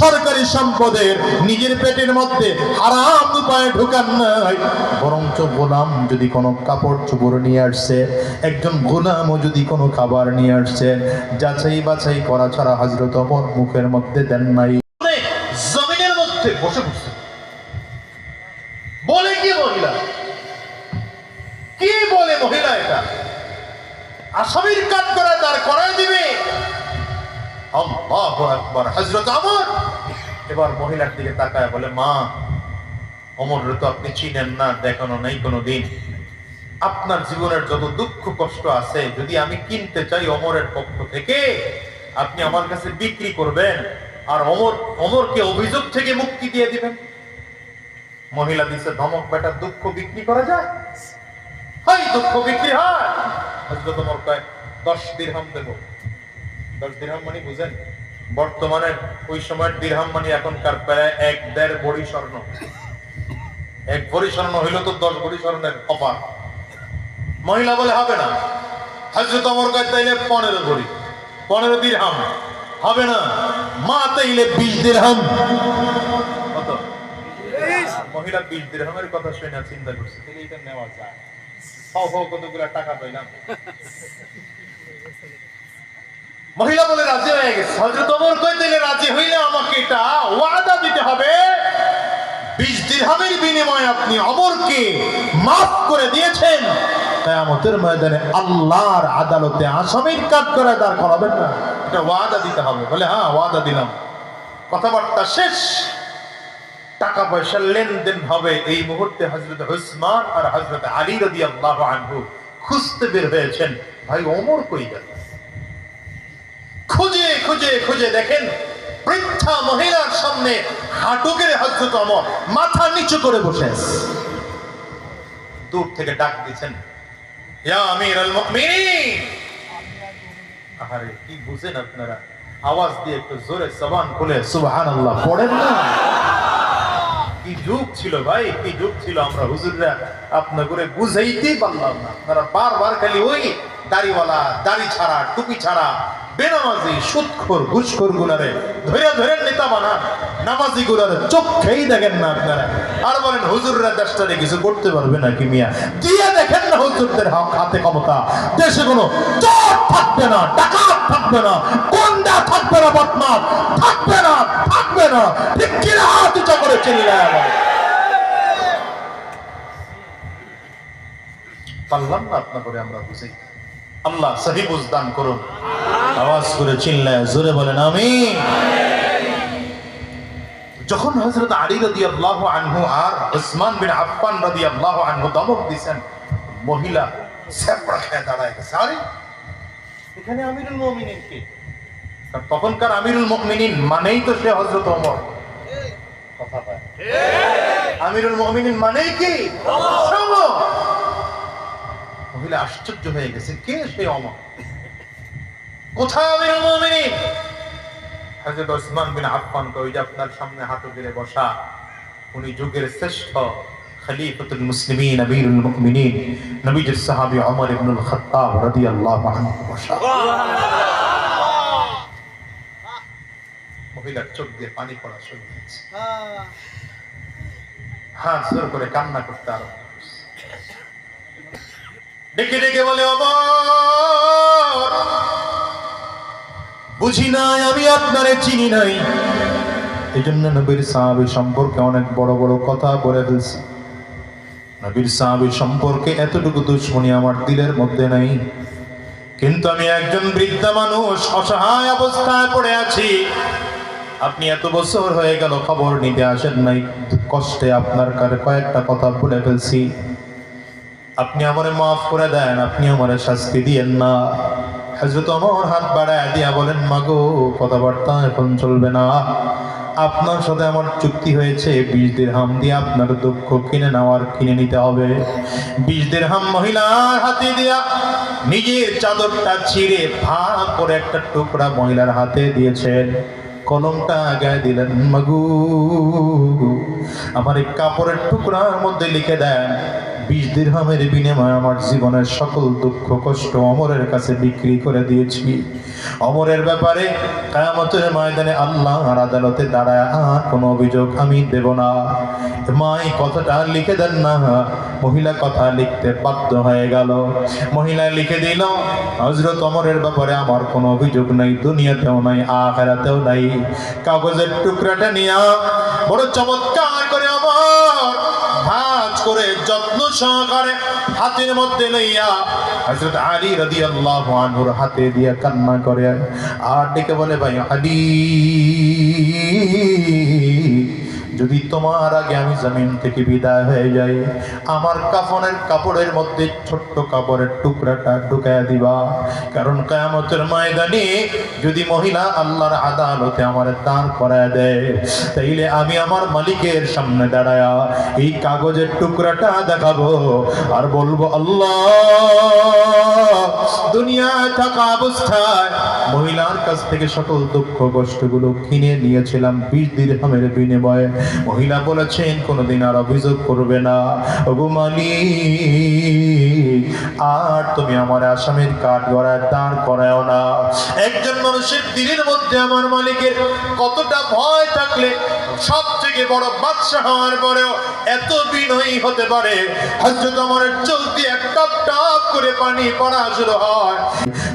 সরকারি সম্পদের নিজের পেটের মধ্যে হারাম উপায়ে ঢুকান নাই। বরঞ্চ গোলাম যদি কোনো কাপড় চোপড় নিয়ে আসছে, একজন গোলামও যদি কোনো খাবার নিয়ে আসছে, যাচাই বাছাই করা ছাড়া হজরত অমর মুখের মধ্যে দেন নাই। জমিনের মধ্যে বসে বসে বলে কি মহিলা? কি বলে মহিলা এটা? আসামির কাজ করা, তার করাই দিবে। আল্লাহু আকবার। হযরত ওমর এবার মহিলার দিকে তাকায়, বলে, মা ওমর তো আপনি চিনেন না, দেখানো নেই কোনো দিন আপনার জীবনের যত দুঃখ কষ্ট আছে, যদি আমি কিনতে চাই অমরের পক্ষ থেকে, আপনি আমার কাছে বিক্রি করবেন। আর অমর, অমরকে অভিযোগ থেকে মুক্তি দিয়ে দিবেন। মহিলা দিছে, ধমক বেটার দুঃখ বিক্রি করা যায়? হয় দুঃখ বিক্রি হয়। হজরত ওমর কয়, দশ দিরহাম দেব। দশ দিরহাম বুঝেন? বর্তমানে ওই সময়ের দিরহাম মানে এখনকার প্রায় এক দেড় বড়ি স্বর্ণ। এক বড়ি স্বর্ণ হইল তো দশ বড়ি স্বর্ণের অফার মহিলা বলে, হবে না। হজরত অমর কয়, তাইলে পনেরো বড়ি পনেরো দিরহাম হবে না। মা, তাইলে বিশ দিরহাম কত? মহিলা বিশ দিরহামের কথা শুনে চিন্তা করছে তাহলে এটা নেওয়া যায়। হাও, কতগুলা টাকা পাইলাম? মহিলা বলে রাজি হয়ে গেছে। হজরত ওমর কই দিলে রাজি হইলে আমাকে এটা ওয়াদা দিতে হবে। বিশ দিরহামের বিনিময়ে আপনি অমরকে মাফ করে দিয়েছেন। কিয়ামতের ময়দানে আল্লাহর আদালতে আসামির কাজ করে দাঁড় করাবেন না। এটা ওয়াদা দিতে হবে। বলে হ্যাঁ ওয়াদা দিলাম। কথাবার্তা শেষ। টাকা পয়সার লেনদেন হবে এই মুহূর্তে হজরত হুসমান আর হজরত আলী রদি আল্লাহ আনহু খুঁজতে বের হয়েছেন। ভাই, ওমর কই গেল? খুঁজে খুঁজে খুঁজে দেখেন বৃদ্ধা মহিলার সামনে হাঁটু গেড়ে মাথা নিচু করে বসে। দূর থেকে ডাক দিচ্ছেন ইয়া কি বুঝেন আপনারা? আওয়াজ দিয়ে একটু জোরে খুলে পড়েন না? কি যুগ ছিল ভাই যুগ ছিল আমরা হুজুররা আপনা করে বুঝাইতেই না। আপনারা বারবার খালি ওই দাড়িওয়ালা, দাড়ি ছাড়া, টুপি ছাড়া বেনামাজি, সুৎখোর, ঘুষখোর গুলারে ধরে ধরে নেতা বানান। নামাজি গুলারে চোখেই দেখেন না আপনারা। আর বলেন, হুজুররা দেশটারে কিছু করতে পারবে না কি মিয়া? দিয়ে দেখেন না হুজুরদের হাতে ক্ষমতা। দেশে কোনো চোর থাকবে না, ডাকাত থাকবে না, গুন্ডা থাকবে না বদমাস থাকবে না থাকবে না। ঠিক কিনা হাত উঁচা করে চিল্লায় আবার পারলাম না আপনা করে আমরা বুঝি আল্লাহ সহি বুঝদান করুন। আওয়াজ করে চিল্লায়, জোরে বলেন আমি যখন হযরত আলী রাদিয়াল্লাহু আনহু আর উসমান বিন আফফান রাদিয়াল্লাহু আনহু দমক দিছেন, মহিলা সেপড়া খেয়ে দাঁড়ায় গেছে। আরে, এখানে আমিরুল মুমিনিন কে? তখনকার আমিরুল মুমিনিন মানেই তো সে হযরত ওমর। কথা আমিরুল মুমিনিন মানেই কি? মহিলা আশ্চর্য হয়ে গেছে। কে সে অমর? মুমিনিন হযরত ওসমান বিন আফফান কই যে আপনার সামনে হাঁটু গেড়ে বসা? উনি যুগের শ্রেষ্ঠ খলিফাতুল মুসলিমিন, আমিরুল মুমিনিন, নবীজির সাহাবী ওমর ইবনুল খাত্তাব রাদিয়াল্লাহু আনহু বসা। মহিলার চোখ দিয়ে পানি পড়া শুরু হয়েছে। হাত জোর করে কান্না করতে আরম্ভ ডেকে ডেকে বলে অমর বুঝি নাই, আমি আপনারে চিনি নাই। এই জন্য নবীর সাহাবি সম্পর্কে অনেক বড় বড় কথা বলে ফেলছি। নবীর সাহাবি সম্পর্কে এতটুকু দুশ্মনী আমার দিলের মধ্যে নাই। কিন্তু আমি একজন বৃদ্ধা মানুষ, অসহায় অবস্থায় পড়ে আছি। আপনি এত বছর হয়ে গেল খবর নিতে আসেন নাই। কষ্টে আপনার কারে কয়েকটা কথা বলে ফেলছি। আপনি আমারে মাফ করে দেন, আপনি আমারে শাস্তি দিয়েন না। হযরত ওমর হাত বাড়ায় দিয়া বলেন, মাগো, কথাবার্তা এখন চলবে না। আপনার সাথে আমার চুক্তি হয়েছে, বিশ দিরহাম দিয়ে আপনার দুঃখ কিনে নেওয়ার, কিনে নিতে হবে। বিশ দিরহাম মহিলার হাতে দিয়া নিজের চাদরটা ছিঁড়ে ভাগ করে একটা টুকরা মহিলার হাতে দিয়েছেন কলমটা গায়ে দিলেন, মাগু, আমার এই কাপড়ের টুকরার মধ্যে লিখে দেন বিশ দিরহামের বিনিময়ে আমার জীবনের সকল দুঃখ, কষ্ট অমরের কাছে বিক্রি করে দিয়েছি। অমরের ব্যাপারে কায়ামতের ময়দানে আল্লাহ আর আদালতে দাঁড়ায় আর কোনো অভিযোগ আমি দেব না। মা এই কথাটা লিখে দেন না। মহিলা কথা লিখতে বাধ্য হয়ে গেল। মহিলা লিখে দিল হজরত অমরের ব্যাপারে আমার কোনো অভিযোগ নাই, দুনিয়াতেও নাই, আখেরাতেও নাই। কাগজের টুকরাটা নিয়ে বড় চমৎকার করে আমার ভাজ করে যত্ন সহকারে হাতের মধ্যে লইয়া হযরত আলী রাদিয়াল্লাহু আনহুর হাতে দিয়া কান্না করে। আর ডেকে বলে, ভাই আলী যদি তোমার আগে আমি জমিন থেকে বিদায় হয়ে যাই, আমার কাফনের কাপড়ের মধ্যে ছোট্ট কাপড়ের টুকরাটা ঢুকায়া দিবা। কারণ কায়ামতের ময়দানে যদি মহিলা আল্লাহর আদালতে আমার দাঁড় করায় দেয়, তাইলে আমি আমার মালিকের সামনে দাঁড়ায়া এই কাগজের টুকরাটা দেখাবো আর বলব, আল্লাহ, দুনিয়ায় থাকা অবস্থায় মহিলার কাছ থেকে সকল দুঃখ কষ্টগুলো কিনে নিয়েছিলাম বিশ দিরহামের বিনিময়ে। মহিলা বলেছেন, কোনোদিন আর অভিযোগ করবে না। মালিক, আর তুমি আমার আসামের কাঠ গড়ায় দাঁড় করায়ও না। একজন মানুষের দিনের মধ্যে আমার মালিকের কতটা ভয় থাকলে সব থেকে বড় বাদশা হওয়ার পরেও এত বিনয়ী হতে পারে। হজরত আমার চলতি এক টপ টপ করে পানি পড়া শুরু হয়।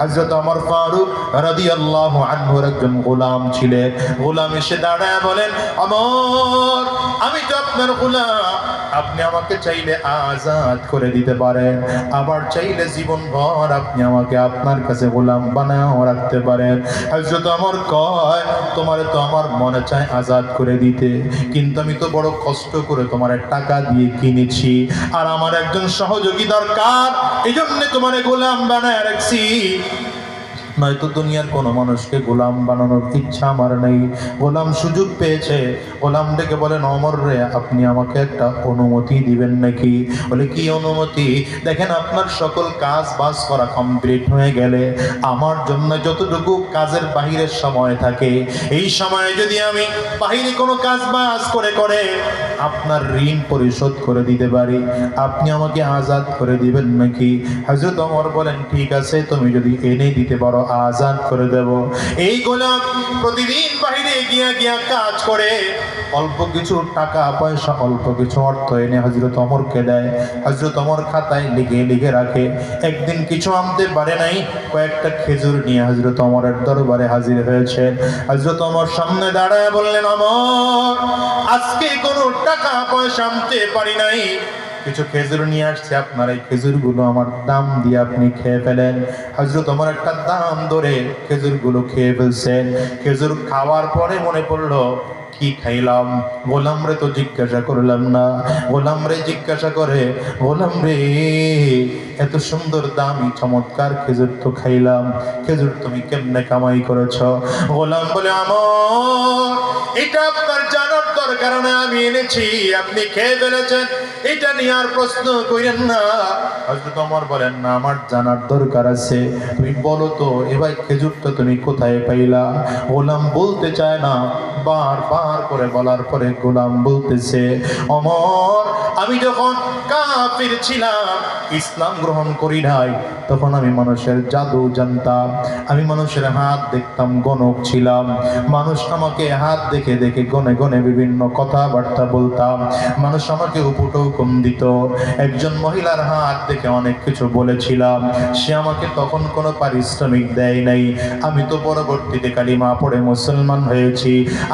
হজরত আমার ফারুক রাদিয়াল্লাহু আনহুর একজন গোলাম ছিলেন। গোলাম এসে দাঁড়ায় বলেন আমার আমি তো আপনার গোলাম। আপনি আমাকে চাইলে আজাদ করে দিতে পারেন। আবার চাইলে জীবন ভর আপনি আমাকে আপনার কাছে গোলাম বানাও রাখতে পারেন। হজরত আমার কয়, তোমার তো আমার মনে চায় আজাদ করে দিতে। কিন্তু আমি তো বড় কষ্ট করে তোমার টাকা দিয়ে কিনেছি। আর আমার একজন সহযোগী দরকার। এই জন্য তোমার গোলাম বানায় রাখছি। নয়তো দুনিয়ার কোনো মানুষকে গোলাম বানানোর ইচ্ছা আমার নেই। গোলাম সুযোগ পেয়েছে। গোলাম ডেকে বলেন, অমর রে, আপনি আমাকে একটা অনুমতি দিবেন নাকি? বলে, কি অনুমতি? দেখেন, আপনার সকল কাজ বাস করা কমপ্লিট হয়ে গেলে আমার জন্য যতটুকু কাজের বাহিরের সময় থাকে, এই সময়ে যদি আমি বাহিরে কোনো কাজ বাজ করে করে আপনার ঋণ পরিশোধ করে দিতে পারি। আপনি আমাকে আজাদ করে দিবেন নাকি? হজরত অমর বলেন, ঠিক আছে, তুমি যদি এনে দিতে পারো আজাদ করে দেব। এই গোলাম প্রতিদিন বাইরে গিয়া গিয়া কাজ করে। অল্প কিছু টাকা পয়সা, অল্প কিছু অর্থ এনে হজরত অমরকে দেয়। হজরত অমর খাতায় লিখে লিখে রাখে, একদিন কিছু আনতে পারে নাই, কয়েকটা খেজুর নিয়ে হজরত অমরের দরবারে হাজির হয়েছে। হজরত অমর সামনে দাঁড়ায় বললেন, অমর, আজকে কোনো টাকা পয়সা আনতে পারি নাই। কিছু খেজুর নিয়ে আসছে আপনার, এই খেজুরগুলো আমার দাম দিয়ে আপনি খেয়ে ফেলেন। হজরত আমার একটা দাম ধরে খেজুরগুলো খেয়ে ফেলছেন। খেজুর খাওয়ার পরে মনে পড়ল কি খাইলাম? গোলাম রে তো জিজ্ঞাসা করলাম না। গোলাম রে জিজ্ঞাসা করে, গোলাম রে, এত সুন্দর, দামি, চমৎকার খেজুর তো খাইলাম। খেজুর তুমি কেমনে কামাই করেছ? গোলাম বলে, আমার, এটা আপনার জানার দরকার না আমি এনেছি, আপনি খেয়ে ফেলেছেন। এটা নিয়ে আর প্রশ্ন করেন না। হয়তো আমার বলেন, না, আমার জানার দরকার আছে। তুমি বলো তো, এবার খেজুরটা তুমি কোথায় পাইলা? গোলাম বলতে চায় না। বার বার করে বলার পরে গোলাম বলতেছে, অমর, আমি যখন কাফির ছিলাম, ইসলাম গ্রহণ করি নাই, তখন আমি মানুষের জাদু জানতাম, আমি মানুষের হাত দেখতাম, গণক ছিলাম। মানুষ আমাকে হাত দেখে দেখে গনে গনে বিভিন্ন কথাবার্তা বলতাম। মানুষ আমাকে উপটৌকম দিত। একজন মহিলার হাত দেখে অনেক কিছু বলেছিলাম। সে আমাকে তখন কোনো পারিশ্রমিক দেয় নাই। আমি তো পরবর্তীতে কালিমা পড়ে মুসলমান হয়েছি।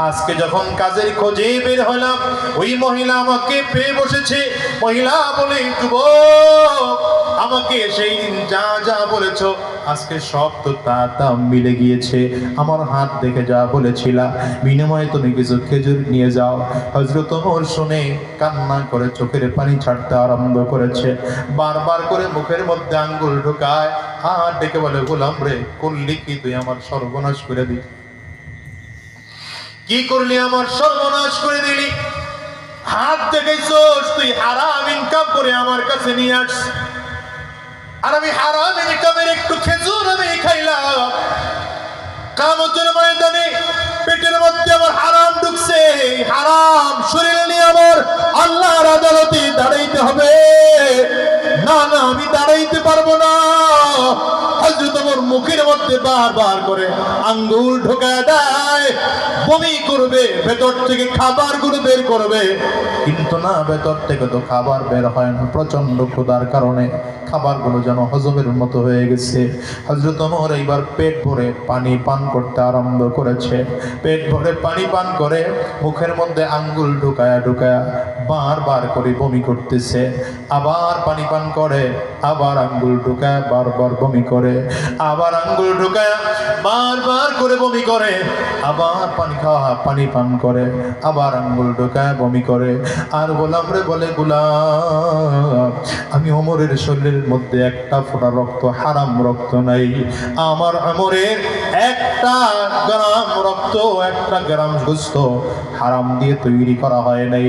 আজকে যখন কাজের খোঁজে বের হলাম, ওই মহিলা আমাকে পেয়ে বসেছে। মহিলা বলে, যুবক, আমাকে সেই দিন যা যা বলেছ, আজকে সব তো তা তা মিলে গিয়েছে। আমার হাত দেখে যা বলেছিলা বিনিময়ে তুমি কিছু খেজুর নিয়ে যাও। হজরত ওমর শুনে কান্না করে চোখের পানি ছাড়তে আরম্ভ করেছে। বারবার করে মুখের মধ্যে আঙ্গুল ঢুকায়, হাত ডেকে বলে, গোলাম রে, করলি কি তুই আমার সর্বনাশ করে দিলি কি করলি আমার সর্বনাশ করে দিলি? হাত দেখাইছোস, তুই হারাম ইনকাম করে আমার কাছে নিয়ে আস। আর আমি হারাম ইনকামের একটু খেজুর আমি খাইলাম। কামতের ময়দানে পেটের মধ্যে আমার হারাম ঢুকছে। হারাম শরীরে নিয়ে আমার আল্লাহর আদালতে দাঁড়াইতে হবে। মুখের মধ্যে বারবার করে আঙ্গুল ঢোকায় দেয়। বমি করবে, ভেতর থেকে খাবারগুলো বের করবে। কিন্তু না, ভেতর থেকে তো খাবার বের হয় না। প্রচণ্ড ক্ষুধার কারণে খাবারগুলো যেন হজমের মতো হয়ে গেছে। হজরত ওমর এইবার পেট ভরে পানি পান করতে আরম্ভ করেছে। পেট ভরে পানি পান করে মুখের মধ্যে আঙ্গুল ঢুকায়া ঢুকায়া বারবার করে বমি করতেছে। আবার পানি পান করে। আবার আঙ্গুল ঢুকায় বারবার বমি করে, আবার আঙ্গুল ঢুকায় বারবার করে বমি করে, আবার পানি খাওয়া, পানি পান করে, আবার আঙ্গুল ঢুকায় বমি করে। আর গোলাম রে বলে গোলাম আমি অমরের শরীরের মধ্যে একটা ফোঁটা রক্ত, হারাম রক্ত নাই। আমার অমরের একটা গ্রাম রক্ত, একটা গ্রাম সুস্থ হারাম দিয়ে তৈরি করা হয় নাই।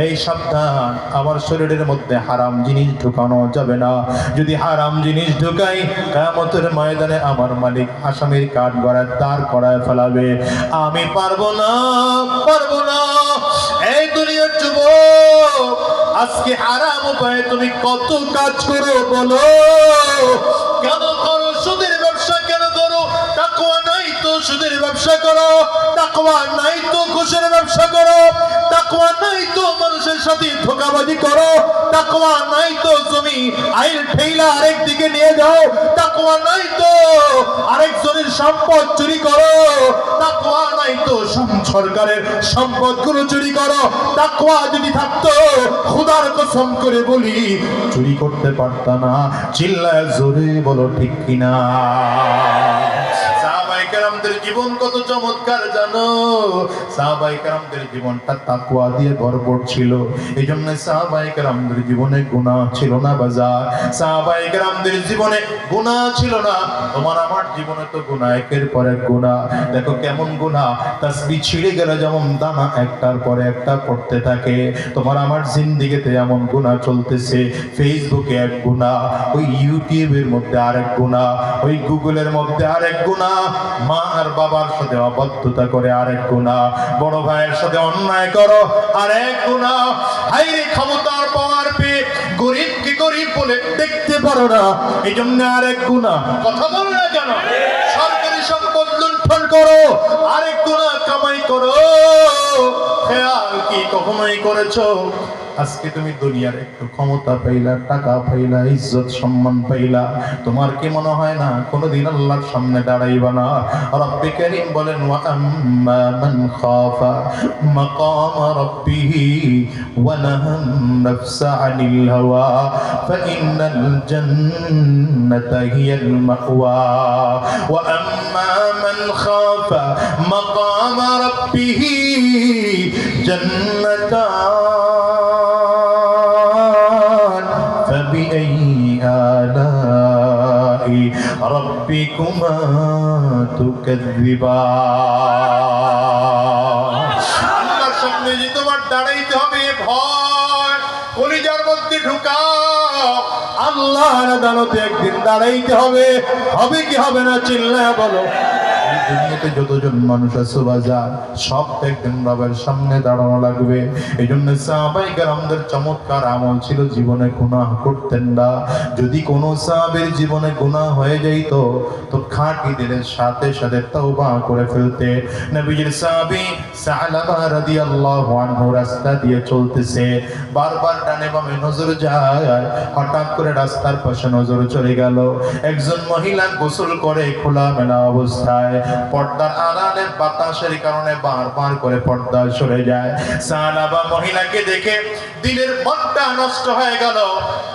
এই সাবধান, আমার শরীরের মধ্যে হারাম জিনিস ঢুকানো যাবে না। যদি হারাম জিনিস ঢুকাই কেমতের ময়দানে আমার মালিক আসামির কাঠ গড়ায় তার করায় ফেলাবে। আমি পারব না পারব না। এই দুনিয়ার যুবক, আজকে হারাম উপায়ে তুমি কত কাজ করো বলো? কেন করো? সুদের ব্যবসা কেন করো? তাকওয়া নাই তো সুদের ব্যবসা করো। তাকওয়া নাই তো ঘুষের ব্যবসা করো। তাকওয়া নাই তো মানুষের সাথে ধোকাবাজি করো। তাকওয়া নাই তো জমি। আইল ঠেইলা আরেক দিকে নিয়ে যাও। তাকওয়া নাই তো। আরেকজনের সম্পদ চুরি করো। তাকওয়া নাই তো সম- সরকারের সম্পদগুলো চুরি করো। তাকওয়া যদি থাকতো, খোদার কসম করে বলি, চুরি করতে পারত না। চিল্লায় জোরে বলো ঠিক কিনা? জীবন কত চমৎকার জানো? সাহাবায়ে কেরামদের জীবনটা তাকওয়া দিয়ে ভরপুর ছিল। এই জন্য সাহাবায়ে কেরামদের জীবনে গুনাহ ছিল না বাজার সাহাবায়ে কেরামদের জীবনে গুনাহ ছিল না। তোমার আমার জীবনে তো গুনাহ একের পর এক গুনাহ। দেখো কেমন গুনাহ। তাসবিহ ছিঁড়ে গেলে যেমন দানা একটার পরে একটা পড়তে থাকে। তোমার আমার জিন্দিগিতে এমন গুনাহ চলতেছে। ফেসবুকে এক গুনাহ, ওই ইউটিউবের মধ্যে আরেক গুনাহ, ওই গুগলের মধ্যে আরেক গুনাহ। মা আর বাবার সাথে অবদ্ধতা করে আরেক গুনাহ। বড় ভাইয়ের সাথে অন্যায় করো, আরেক গুনাহ। হাইরে ক্ষমতার পাওয়ার পেয়ে গরিবকে গরিব বলে দেখতে পারো না। এই জন্য আরেক গুনাহ। কথা বলো না কেন? সরকারি সম্পদ লুণ্ঠন করো, আরেক গুনাহ কামাই করো। খেয়াল কি কখনোই করেছ? আজকে তুমি দুনিয়ার একটু ক্ষমতা পাইলা, টাকা পাইলা, ইজ্জত সম্মান পাইলা। তোমার কি মনে হয় না, কোনোদিন আল্লাহর সামনে দাঁড়াইবা না? রব্বি করিম বলেন, ওয়া আম্মা মান খাফা মাকাম রব্বিহি ওয়া নাহা নাফসা আনিল হাওয়া ফাইন্নাল জান্নাতা হিয়াল মাওয়া. ওয়া আম্মা মান খাফা মাকাম রব্বিহি জান্নাতা ربكما تكذبان আল্লাহর সামনে যে তোমার দাঁড়াইতে হবে ভয় কলিজার মধ্যে ঢুকাও আল্লাহর আদালতে একদিন দাঁড়াইতে হবে হবে কি হবে না চিল্লায় বলো এই দুনিয়াতে যতজন মানুষ আছে বাজার সব একদিন বাবার সামনে দাঁড়ানো লাগবে। এই জন্য সাহাবাই আমাদের চমৎকার আমল ছিল, জীবনে গুনাহ করতেন না। যদি কোনো সাহাবের জীবনে গুনাহ হয়ে যাইত, তো খাঁটি দিলের সাথে সাথে তওবা করে ফেলতে। নবীজির সাহাবী সালামা রাদিয়াল্লাহু আনহু রাস্তা দিয়ে চলতেছে। বারবার ডানে বামে নজর যায়, হঠাৎ করে রাস্তার পাশে নজর চলে গেল। একজন মহিলা গোসল করে খোলা মেলা অবস্থায় পর্দার আড়ালে বাতাসের কারণে বারবার করে পর্দা সরে যায়। সালাবা মহিলাকে দেখে দিলের মনটা নষ্ট হয়ে গেল।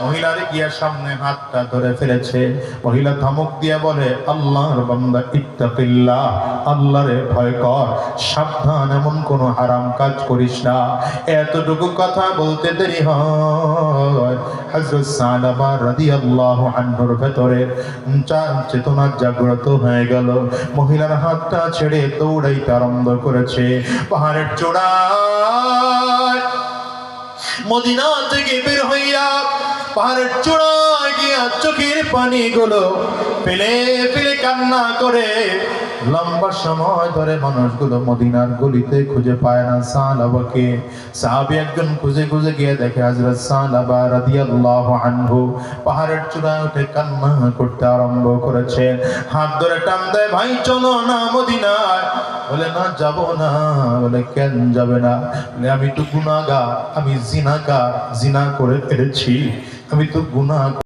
মহিলার গিয়া সামনে হাতটা ধরে ফেলেছে। মহিলা ধমক দিয়ে বলে, আল্লাহর বান্দা, ইত্তাকিল্লাহ, আল্লাহরে ভয় কর। সাবধান, এমন কোনো হারাম কাজ করিস না। এতটুকু কথা বলতে দেরি হয়। হযরত সালাবা রাদিয়াল্লাহু আনহুর ভেতরে চেতনা জাগ্রত হয়ে গেল। মহিলার হাতটা ছেড়ে দৌড়াই আরম্ভ করেছে। পাহাড়ের চূড়ায় মদিনা থেকে বের হইয়া পাহাড়ের চূড়ায় গিয়া চোখের পানিগুলো ফেলে ফেলে কান্না করে। লম্বা সময় ধরে মানুষগুলো মদিনার গলিতে খুঁজে পায় না সালাবাকে। সাহাবি একজন খুঁজে খুঁজে গিয়ে দেখে, হযরত সালাবা রাদিয়াল্লাহু আনহু পাহাড়ের চূড়ায় উঠে কান্না করতে আরম্ভ করেছেন হাত ধরে টান দেয়, ভাই, চলো না মদিনায়। বলে, না, যাব না। বলে, কেন যাবে না? বলে, আমি তো গুনাহগার, আমি জিনাগার জিনা করে ফেলেছি। আমি তো গুনাহ